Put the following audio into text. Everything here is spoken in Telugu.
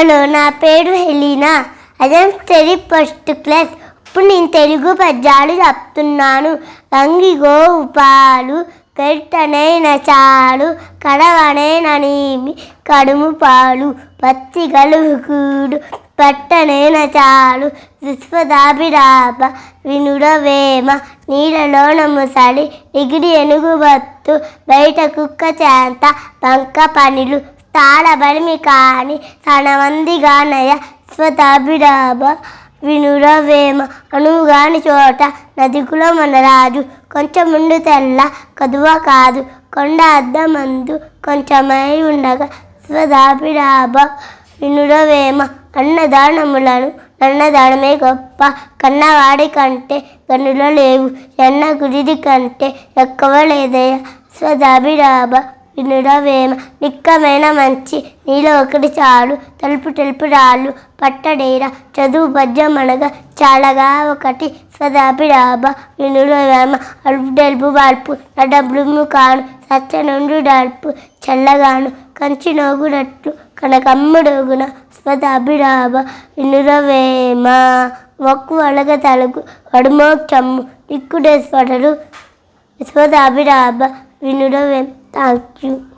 హలో నా పేరు హెలీనా. అదే స్టడీ ఫస్ట్ క్లాస్. ఇప్పుడు నేను తెలుగు పద్యాలు చెప్తున్నాను. గంగి గోవు పాలు పెట్టనైన చాలు కడవనైన నీమి కడుము పాలు పత్తి గలుగుడు పట్టనైన చాలు విశ్వదాభిరాప వినుడవేమ నీడలోన ముసలి ఎగిడి ఎనుగుబత్తు బయట కుక్క చేంత బంక పనులు తాళబడిమి కాని తనమందిగానయ స్వతాభిరాభ వినురవేమ అనుగాని చోట నదికుల మన రాజు కొంచెం ముందు తెల్ల కదువ కాదు కొండ అద్దమందు కొంచెమై ఉండగా స్వదాభిరాభ వినురవేమ అన్నదానములను అన్నదానమే గొప్ప కన్నవాడి కంటే కన్నులో లేవు ఎన్న గుడిది కంటే ఎక్కువ లేదయ్య స్వదాభిరాభ వినుడవేమ నిక్కమైన మంచి నీలో ఒకటి చాలు తలుపు తెలుపు రాళ్ళు పట్టడేర చదువు పద్యం అనగా చాలగా ఒకటి స్వదాభిరాభ వినుడవేమ అలుపు డెల్పు వాల్పు నడబ్లుము కాను సత్య నుండి డల్పు చల్లగాను కంచి నోగునట్లు కనకమ్ముడోగున స్వదాభిరాభ వినురవేమ మొక్కు అలగ తలుగు వడుమోక్షమ్ము దిక్కుడేశ్వరుడు విశ్వదాభిరాభ వినుడవేం 大军。